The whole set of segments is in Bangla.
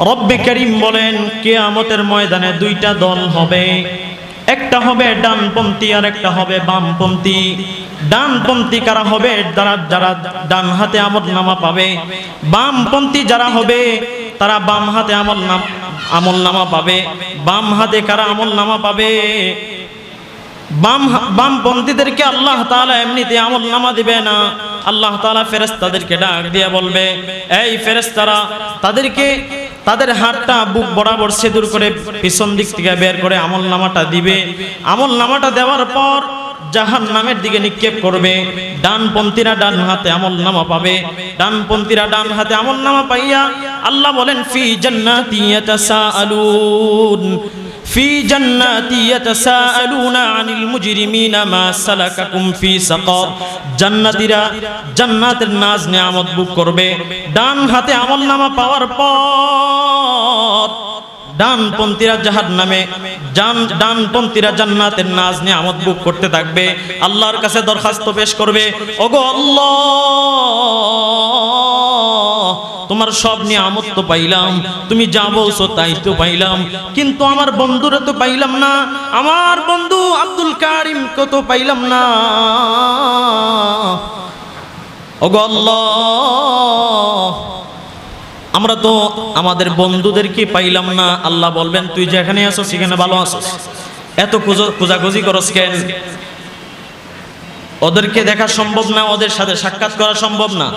রব্বে করিম বলেন, কেয়ামতের ময়দানে দুইটা দল হবে। একটা হবে ডানপন্থী আর একটা হবে বামপন্থী। ডানপন্থী কারা হবে? যারা যারা ডান হাতে আমল নামা পাবে। বামপন্থী যারা হবে, তারা বাম হাতে আমল নাম, আমল নামা পাবে। বাম হাতে কারা আমল নামা পাবে? বাম, বামপন্থীদেরকে আল্লাহ তাআলা এমনিতে আমল নামা দিবে না। আল্লাহ তাআলা ফেরেশতাদেরকে ডাক দিয়ে বলবে, এই ফেরেশতারা, তাদেরকে তাদের হাতটা বুক বরাবর সেদুর করে পিছন দিক থেকে বের করে আমল নামাটা দিবে। আমল নামাটা দেওয়ার পর জাহান নামের দিকে নিক্ষেপ করবে। ডানপন্থীরা ডান হাতে আমল নামা পাবে। ডানপন্থীরা ডান হাতে আমল নামা পাইয়া আল্লাহ বলেন, ফি জান্নাতি ইয়াতাসাআলুন। في جنات يتساءلون عن المجرمين ما سلككم في سقر জান্নাতীরা জান্নাতের নাজ নিয়ামত বুক করবে ডান হাতে আমল নামা পাওয়ার পর ডানপন্থীরা জাহার নামে জান ডানপন্থীরা জান্নাতের নাজ নিয়ামত বুক করতে থাকবে আল্লাহর কাছে দরখাস্ত পেশ করবে ওগো আল্লাহ তোমার সব নিয়ামত তো পাইলাম, তুমি যা বলছো তাই তো পাইলাম, কিন্তু আমার বন্ধুরা তো পাইলাম না, আমার বন্ধু আব্দুল কারিম কত পাইলাম না। ওগো আল্লাহ, আমরা তো আমাদের বন্ধুদেরকে পাইলাম না, আল্লাহ বলবেন, তুই যেখানে আসো সেখানে ভালো আছো এত খোঁজাখুঁজি করস কেন? ওদেরকে দেখা সম্ভব না, ওদের সাথে সাক্ষাৎ করা সম্ভব না।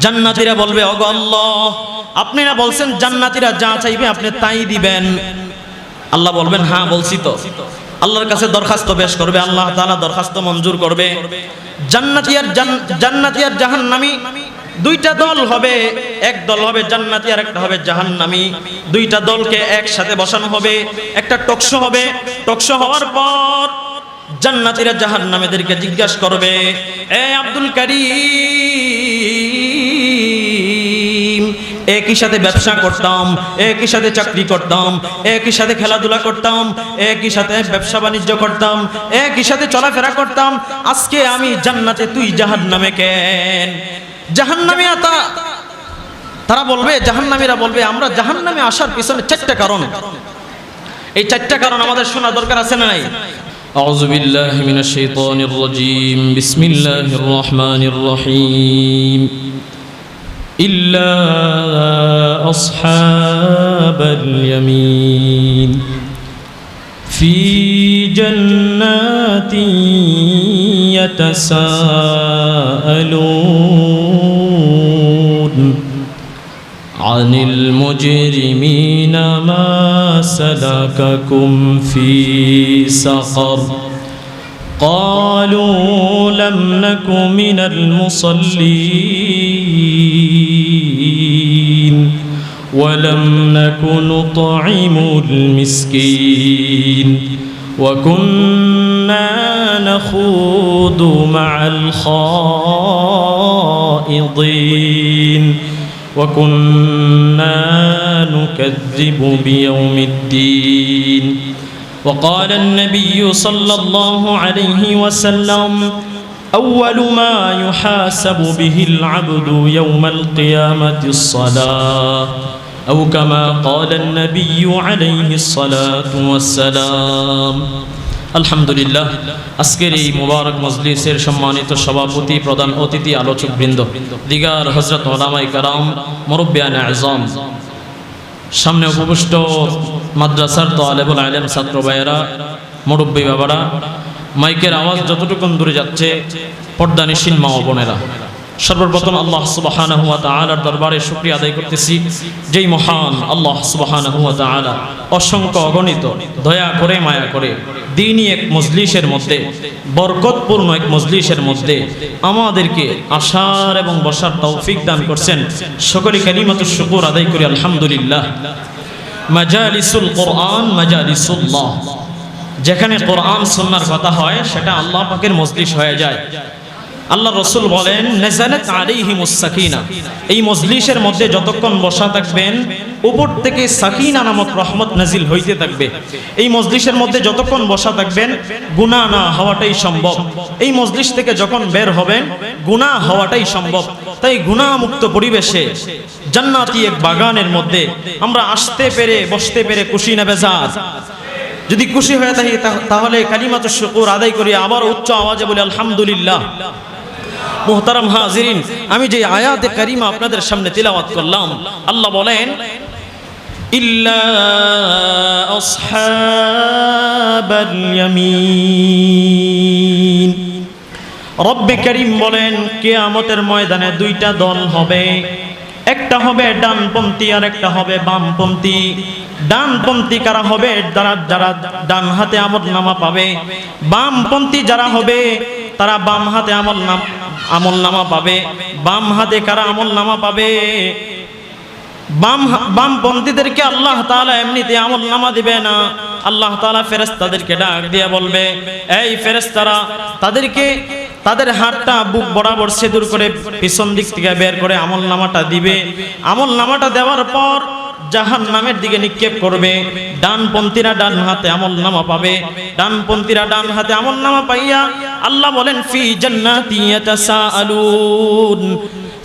জান্নাতীরা বলবে, ওগো আল্লাহ, আপনারা বলছেন জান্নাতীরা যা চাইবে আপনি তাই দিবেন। আল্লাহ বলবেন হ্যাঁ বলছি তো। আল্লাহর কাছে দরখাস্ত পেশ করবে, আল্লাহ তাআলা দরখাস্ত মঞ্জুর করবে। জান্নাতি আর জান- জান্নাতি আর জাহান্নামী দুইটা দল হবে। এক দল হবে জান্নাতি আর একটা হবে জাহান্নামী। দুইটা দলকে একসাথে বসানো হবে। একটা টকশো হবে। টকশো হওয়ার পর জান্নাতীরা জাহান্নামীদেরকে জিজ্ঞাসা করবে, এ আব্দুল কারীম একই সাথে ব্যবসা করতাম একই সাথে চাকরি করতাম একই সাথে খেলাধুলা করতাম একই সাথে ব্যবসা বাণিজ্য করতাম একই সাথে চলাফেরা করতাম, আজকে আমি জান্নাতে তুই জাহান্নামে কেন? জাহান্নামে তা তারা বলবে, জাহান্নামীরা বলবে, আমরা জাহান্নামে আসার পিছনে চারটা কারণ। এই চারটা কারণ আমাদের শোনা দরকার আছে না নাই? أعوذ بالله من الشيطان الرجيم. بسم الله الرحمن الرحيم. إلا أصحاب اليمين. في جنات يتساءلون. عن المجرمين ما سلككم في سقر. قالوا لم نك من المصلين ولم نك نطعم المسكين. وكنا نخوض مع الخائضين. وكنا نكذب بيوم الدين. وقال النبي صلى الله عليه وسلم أول ما يحاسب به العبد يوم القيامة الصلاة أو كما قال النبي عليه الصلاة والسلام. আলহামদুলিল্লাহ, আজকের এই মুবারক মজলিসের সম্মানিত সভাপতি, প্রধান অতিথি আলোচক বৃন্দ দিগার হজরত ওলামাই কারাম মুরব্বিয়ান আজম সামনে উপবিষ্ট মাদ্রাসার তো আলেবুল আলেম ছাত্র ভাইয়েরা, মুরব্বী বাবারা, মাইকের আওয়াজ যতটুকুন দূরে যাচ্ছে, পর্দানিসীন মা বোনেরা। সর্বপ্রথম আল্লাহ সুবাহানা হুয়া তাআলার দরবারে শুকরিয়া আদায় করতেছি, যেই মহান আল্লাহ সুবাহানা হুয়া অসংখ্য অগণিত, দয়া করে, মায়া করে দিনই এক মজলিসের মধ্যে, বরকতপূর্ণ এক মজলিসের মধ্যে আমাদেরকে আসার এবং বসার তৌফিক দান করছেন। সকলে কালিমাত শুকুর আদায় করি, আলহামদুলিল্লাহ। মাজালিসুল কোরআন, মাজালিসুল্লাহ। যেখানে কোরআন, সুন্নার কথা হয়, সেটা আল্লাহ পাকের মজলিস হয়ে যায়। আল্লাহ রসুল বলেন এই মজলিসের মধ্যে যতক্ষণ বসা থাকবেন উপর থেকে সাকিনা নামক রহমত নাজিল হইতে থাকবে। এই মজলিসের মধ্যে যতক্ষণ বসা থাকবেন গুণা না হওয়াটাই সম্ভব। এই মজলিস থেকে যখন বের হবেন গুণা হওয়াটাই সম্ভব। তাই গুণামুক্ত পরিবেশে জান্নাতি এক বাগানের মধ্যে আমরা আসতে পেরে, বসতে পেরে খুশি না বেজার। যদি খুশি হয়ে থাকি তাহলে কালিমাত শুকুর আদায় করি, আবার উচ্চ আওয়াজে বলি, আলহামদুলিল্লাহ। মোহতারাম হাজিরিন, আমি যে আয়াতে কারিমা আপনাদের সামনে তিলাওয়াত করলাম, আল্লাহ বলেন ইল্লা আসহাবাল ইয়ামিন রব্বে করিম বলেন, কেয়ামতের ময়দানে দুইটা দল হবে। একটা হবে ডানপন্থী আর একটা হবে বামপন্থী। ডানপন্থী কারা হবে? যারা যারা ডান হাতে আমল নামা পাবে। বামপন্থী যারা হবে, তারা বাম হাতে আমল নাম আমল নামা পাবে। বাম হাতে কারা আমল নামা পাবে? বাম বামপন্থীদেরকে আল্লাহ তালা এমনিতে আমল নামা দিবে না। আল্লাহ তাআলা ফেরেশতাদেরকে ডাক দিয়ে বলবে, এই ফেরেশতারা, তাদেরকে, তাদের হাতটা বুক বরাবর সেদুর করে পিছন দিক থেকে বের করে আমল নামাটা দিবে। আমল নামাটা দেওয়ার পর জাহান নামের দিকে নিক্ষেপ করবে। ডানপন্থীরা ডান হাতে আমল নামা পাবে। ডানপন্থীরা ডান হাতে আমল নামা পাইয়া আল্লাহ বলেন, ফি জান্নাতি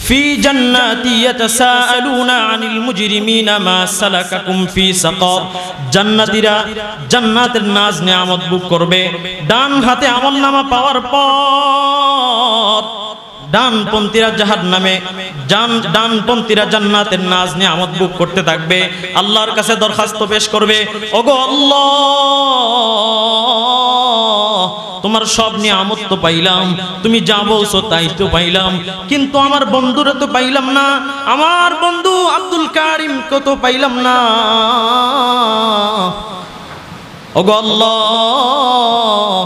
في جنات يتساءلون عن المجرمين ما سلككم في سقر জান্নাতীরা জান্নাতের নাজ নিয়ামত বুক করবে ডান হাতে আমল নামা পাওয়ার পর ডানপন্থীরা জাহার নামে জান ডানপন্থীরা জান্নাতের নাজ নিয়ামত বুক করতে থাকবে আল্লাহর কাছে দরখাস্ত পেশ করবে ওগো আল্লাহ তোমার সব নিয়ামত তো পাইলাম, তুমি যা বলছো তাই তো পাইলাম, কিন্তু আমার বন্ধুরা তো পাইলাম না, আমার বন্ধু আব্দুল কারিম কত পাইলাম না। ওগো আল্লাহ,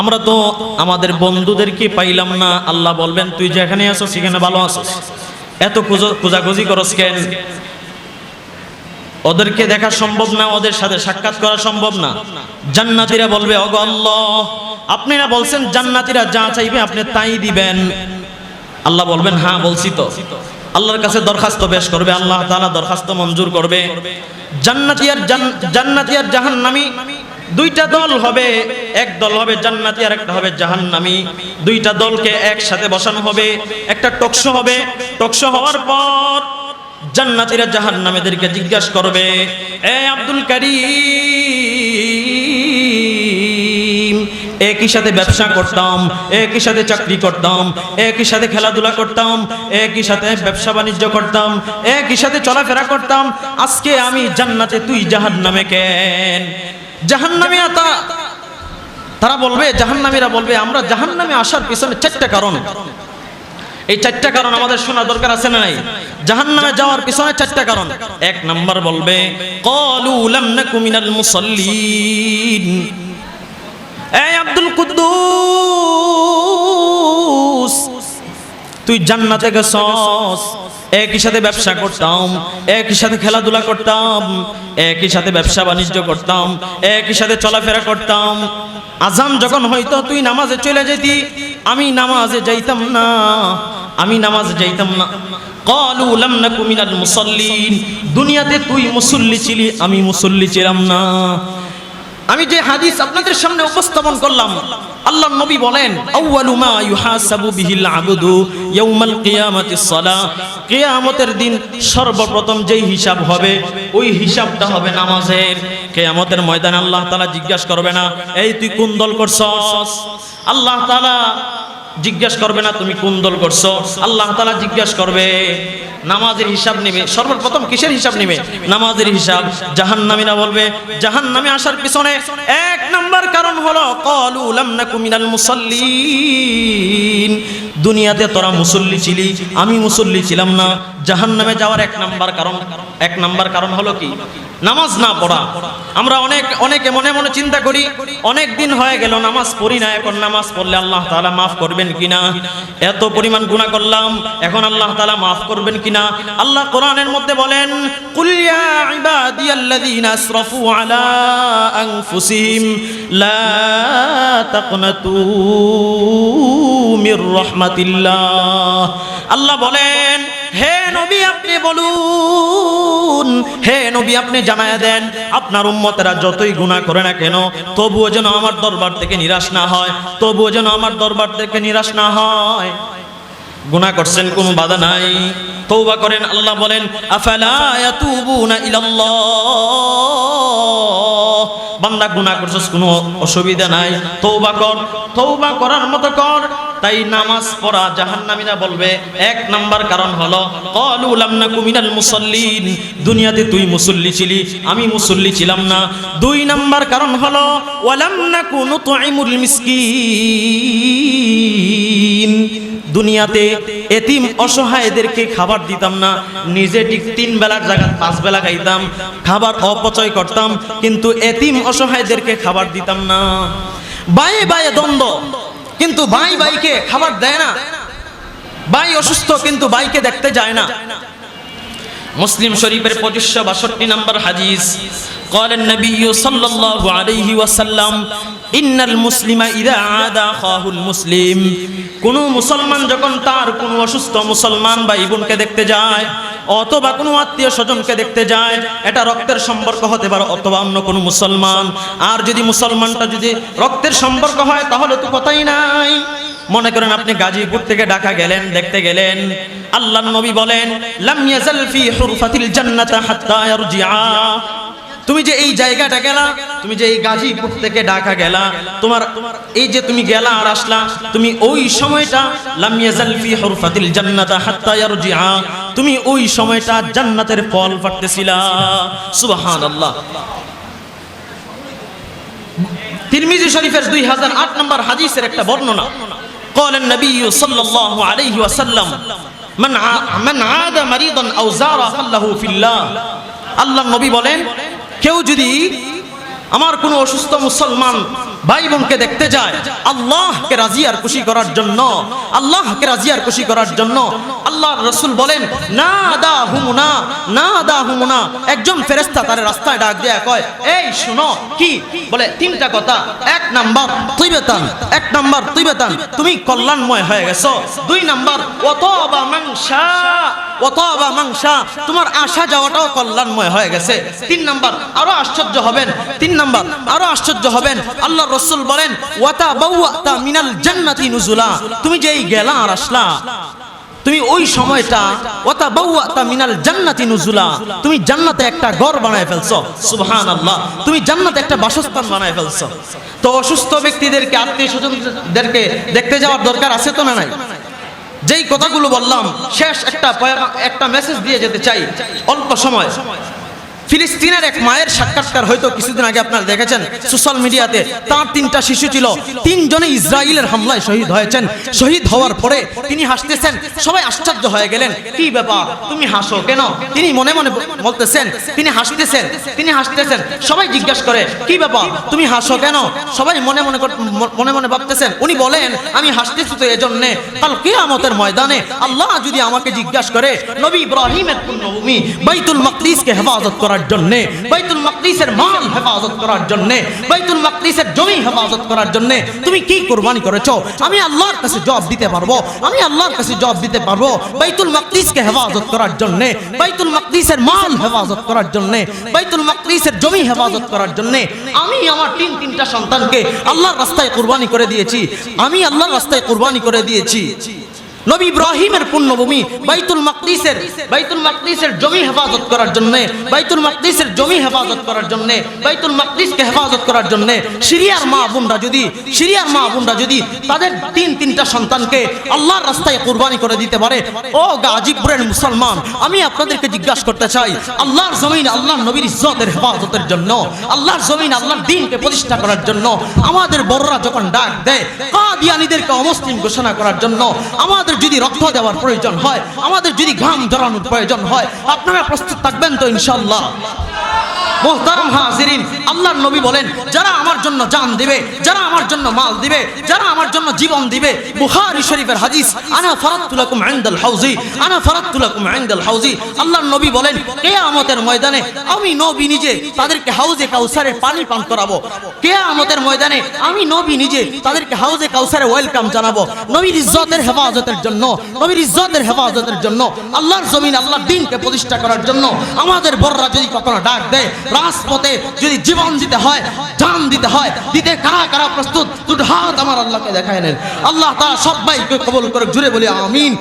আমরা তো আমাদের বন্ধুদেরকে পাইলাম না, আল্লাহ বলবেন, তুই যেখানে আছো সেখানে ভালো আছো এত খোঁজাখুঁজি করস কেন? ওদেরকে দেখা সম্ভব না, ওদের সাথে সাক্ষাৎ করা সম্ভব না। জান্নাতীরা বলবে অগ আল্লাহ, আপনারা বলছেন জান্নাতীরা যা চাইবে আপনি তাই দিবেন। আল্লাহ বলবেন হ্যাঁ বলছি তো। আল্লাহর কাছে দরখাস্ত পেশ করবে, আল্লাহ তাআলা দরখাস্ত মঞ্জুর করবে। জান্নাতি আর জান- জান্নাতি আর জাহান্নামী দুইটা দল হবে। এক দল হবে জান্নাতি আর একটা হবে জাহান্নামী। দুইটা দলকে একসাথে বসানো হবে। একটা টকশো হবে। টকশো হওয়ার পর জান্নাতীরা জাহান্নামীদেরকে জিজ্ঞাসা করবে, এ আব্দুল কারীম একই সাথে ব্যবসা করতাম? একই সাথে চাকরি করতাম? একই সাথে খেলাধুলা করতাম? একই সাথে ব্যবসা বাণিজ্য করতাম? একই সাথে চলাফেরা করতাম? আজকে আমি জান্নাতে তুই জাহান্নামে কেন? জাহান্নামে তা তারা বলবে, জাহান্নামীরা বলবে, আমরা জাহান্নামে আসার পিছনে চারটা কারণ। এই চারটা কারণ আমাদের শোনা দরকার আছে না নাই? জাহান নামে যাওয়ার পিছনে চারটা কারণ। এক নাম্বার বলবে মুসাল্লিন। এই আব্দুল কুদ্দুস! তুই জান্নাতে গেছস। একই সাথে ব্যবসা করতাম, একই সাথে খেলাধুলা করতাম, একই সাথে ব্যবসা বাণিজ্য করতাম, একই সাথে চলাফেরা করতাম। আজান যখন হয়তো তুই নামাজে চলে যেতি, আমি নামাজে যাইতাম না, আমি নামাজে যাইতাম না। লাম নাকু মিনাল মুসাল্লিন, দুনিয়াতে তুই মুসল্লি ছিলি, আমি মুসল্লি ছিলাম না। আমি যে হাদিস আপনাদের সামনে উপস্থাপন করলাম আল্লাহ নবী বলেন, আউয়ালু মা ইউহাসাবু বিহিল আবদু ইয়াউমাল কিয়ামাতিস সালাহ কিয়ামতের দিন সর্বপ্রথম যেই হিসাব হবে, ওই হিসাবটা হবে নামাজের। কিয়ামতের ময়দানে আল্লাহ তাআলা জিজ্ঞাসা করবে না, এই তুই কোন দল করছস? আল্লাহ তাআলা জিজ্ঞাসা করবে না, তুমি কোন দল করছ? আল্লাহ তালা জিজ্ঞাসা করবে, নামাজের হিসাব নেবে? সর্বপ্রথম কিসের হিসাব নেবে? নামাজের হিসাব। জাহান জাহান্নামীরা বলবে, জাহান্নামে আসার পিছনে এক নাম্বার কারণ হলো ক্বালু লাম নাকু মিনাল মুসাল্লিন। দুনিয়াতে তোরা মুসল্লি ছিলি, আমি মুসল্লি ছিলাম না। জাহান্নামে যাওয়ার এক নাম্বার কারণ, এক নাম্বার কারণ হলো কি? নামাজ না পড়া। আমরা অনেক, অনেকে মনে মনে চিন্তা করি, অনেক দিন হয়ে গেল, নামাজ পড়ি না। এখন নামাজ পড়লে আল্লাহ তাআলা মাফ করবেন। কিনা? এত পরিমাণ গুণা করলাম, এখন আল্লাহ তালা মাফ করবেন কিনা? আল্লাহ কোরআনের মধ্যে বলেন আল্লাহ বলেন হে নবী, আপনি বলুন। হে নবী, আপনি জানায়া দেন, আপনার উম্মতেরা যতই গুনাহ করে না কেন, তবুও যেন আমার দরবার থেকে নিরাশ না হয়, তবুও যেন আমার দরবার থেকে নিরাশ না হয়। গুনাহ করছেন কোনো বাধা নাই। তৌবা করেন, আল্লাহ বলেন, আফালা ইলাল্লাহ। বান্দা গুনাহ করছস, কোনো অসুবিধা নাই। তৌবা কর তৌবা করার মতো কর। তাই নামাজ পড়া জাহান্নামীরা বলবে, এক নাম্বার কারণ হলো ক্বালু লাম নাকু মিনাল মুসাল্লিন। দুনিয়াতে তুই মুসল্লি ছিলি, আমি মুসল্লি ছিলাম না। দুই নাম্বার কারণ হলো, ওয়ালাম নাকু নুতঈমুল মিসকিন। দুনিয়াতে এতিম অসহায়দেরকে খাবার দিতাম না, নিজে ঠিক তিন বেলার জায়গা পাঁচ বেলা খাইতাম, খাবার অপচয় করতাম, কিন্তু এতিম অসহায়দেরকে খাবার দিতাম না। বায়ে বায়ে দ্বন্দ্ব। কিন্তু ভাই ভাইকে খাবার দেয় না। ভাই অসুস্থ কিন্তু ভাইকে দেখতে যায় না। মুসলিম শরীফের পঁচিশশো বাষট্টি নম্বর হাদিস قال النبي صلى الله عليه وسلم إن المسلم إذا عاد أخاه المسلم কোন মুসলমান যখন তার কোন অসুস্থ মুসলমান ভাই বোনকে দেখতে যায় অথবা কোনো আত্মীয় স্বজনকে দেখতে যায় এটা রক্তের সম্পর্ক হতে পারে অথবা অন্য কোনো মুসলমান আর যদি মুসলমানটা যদি রক্তের সম্পর্ক হয় তাহলে তো কথাই নাই মনে করেন আপনি গাজীপুর থেকে ঢাকা গেলেন, দেখতে গেলেন। আল্লাহ নবী বলেন, লাম ইয়াজাল ফি হুরফাতিল জান্নাতা হাত্তা ইয়ারজিআ। তুমি যে এই জায়গাটা গেলা, তুমি যে এই গাজীপুর থেকে ঢাকা গেলা, তোমার এই যে তুমি গেলা আর আসলা, তুমি ওই সময়টা তুমি ওই সময়টা জান্নাতের ফল পাড়তেছিলা সুবহানাল্লাহ। তিরমিজি শরীফের দুই হাজার আট নম্বর হাদিসের একটা বর্ণনা। قال النبي صلى الله عليه وسلم من ع- من عاد مريضا او زار خله في الله আল্লাহ নবী বলেন কেউ যদি আমার কোনো অসুস্থ মুসলমান ভাই বোনকে দেখতে যায়। আল্লাহকে রাজি আর খুশি করার জন্য, আল্লাহকে রাজি আর খুশি করার জন্য আল্লাহ রসুল বলেন না দা হুমুনা না দা হুমুনা। একজন ফেরেস্তা তার রাস্তায় ডাক দেয়া কয়, এই শুনো, কি? বলে, তিনটা কথা। এক নাম্বার তুই বেতান এক নাম্বার তুই বেতান তুমি কল্যাণময় হয়ে গেছো। দুই নাম্বার অত বা মাংসা অত বা মাংসা, তোমার আসা যাওয়াটাও কল্যাণময় হয়ে গেছে। তিন নাম্বার, আরও আশ্চর্য হবেন। তিন নাম্বার, আরও আশ্চর্য হবেন। আল্লাহ রসুল বলেন ওয়াতা বাউয়াতা মিনাল জান্নাতি নুজুলা। তুমি যেই গেলা আর আসলা, তুমি ওই সময়টা ওতা বাউয়াতা মিনাল জান্নাতি নুজুলা। তুমি জান্নাতে একটা ঘর বানায় ফেলছো, সুবহানাল্লাহ। তুমি জান্নাতে একটা বাসস্থান বানায় ফেলছো। তো অসুস্থ ব্যক্তিদেরকে, আত্মীয় স্বজনদেরকে দেখতে যাওয়ার দরকার আছে তো না নাই? যেই কথাগুলো বললাম শেষ একটা একটা মেসেজ দিয়ে যেতে চাই অল্প সময়। ফিলিস্তিনের এক মায়ের সাক্ষাৎকার হয়তো কিছুদিন আগে আপনারা দেখেছেন সোশ্যাল মিডিয়াতে। তার তিনটা শিশু ছিল। তিনজনে ইসরায়েলের হামলায় শহীদ হয়েছেন। শহীদ হওয়ার পরে তিনি হাসতেছেন। সবাই আশ্চর্য হয়ে গেলেন, কি ব্যাপার? তুমি হাসো কেন? তিনি মনে মনে বলতেছেন, তিনি হাসতেছেন তিনি হাসতেছেন। সবাই জিজ্ঞাসা করে, কি ব্যাপার? তুমি হাসো কেন? সবাই মনে মনে মনে মনে ভাবতেছেন, উনি বলেন, আমি হাসতেছি তো এজন্যে। কাল কিয়ামতের ময়দানে আল্লাহ যদি আমাকে জিজ্ঞাসা করে, নবী ইব্রাহিমের পুণ্যভূমি, বাইতুল মাকদিসকে হেফাজত করার জন্য, বাইতুল মাকদিসের মাল হেফাজত করার জন্য, বাইতুল মাকদিসের জমি হেফাজত করার জন্য তুমি কি কুরবানি করেছ? আমি আল্লাহর কাছে জবাব দিতে পারব? আমি আল্লাহর কাছে জবাব দিতে পারব বাইতুল মাকদিসকে হেফাজত করার জন্য, বাইতুল মাকদিসের মাল হেফাজত করার জন্য, বাইতুল মাকদিসের জমি হেফাজত করার জন্য আমি আমার তিন, তিনটা সন্তানকে আল্লাহর রাস্তায় কুরবানি করে দিয়েছি। আমি আল্লাহর রাস্তায় কুরবানি করে দিয়েছি। নবী ইব্রাহিমের পুণ্যভূমি বাইতুল মাকদিসের বাইতুল মাকদিসের জমি হেফাজত করার জন্য, বাইতুল মাকদিসের জমি হেফাজত করার জন্য, বাইতুল মাকদিসকে হেফাজত করার জন্য, সিরিয়ার মা বোনরা যদি, সিরিয়ার মা বোনরা যদি তাদের তিন, তিনটা সন্তানকে আল্লাহর রাস্তায় কুরবানি করে দিতে পারে, ও গাজীপুরের মুসলমান, আমি আপনাদেরকে জিজ্ঞাসা করতে চাই, আল্লাহর জমিন আল্লাহর নবীর ইজ্জতের হেফাজতের জন্য, আল্লাহর জমিন আল্লাহর দিনকে প্রতিষ্ঠা করার জন্য, আমাদের বড়রা যখন ডাক দেয়, কাদিয়ানীদেরকে অমুসলিম ঘোষণা করার জন্য, আমাদের যদি রক্ত দেওয়ার প্রয়োজন হয়, আমাদের যদি ঘাম ধরানোর প্রয়োজন হয়, আপনারা প্রস্তুত থাকবেন তো ইনশাল্লাহ মোহতারাম হাজিরিন, আল্লাহর নবী বলেন, যারা আমার জন্য জান দিবে, যারা আমার জন্য মাল দিবে, যারা আমার জন্য জীবন দিবে, বুখারী শরীফের হাদিস আল্লাহর নবী বলেন, কিয়ামতের ময়দানে আমি নবী নিজে তাদেরকে হাউজে কাউসারের পানি পান করাবো। কিয়ামতের ময়দানে আমি নবী নিজে তাদেরকে হাউজে কাউসারে ওয়েলকাম জানাব। নবীর ইজ্জতের হেফাজতের জন্য, নবীর ইজ্জতের হেফাজতের জন্য, আল্লাহর জমিন, আল্লাহর দিনকে প্রতিষ্ঠা করার জন্য আমাদের বড়রা যদি কখনো ডাক দেয় রাজপথে যদি জীবন দিতে হয়, জান দিতে হয়, দিতে কারা কারা প্রস্তুত? দুটো হাত আমার আল্লাহকে দেখায় নেন। আল্লাহ তারা সবাইকে কবল করে জুড়ে বলি, আমিন।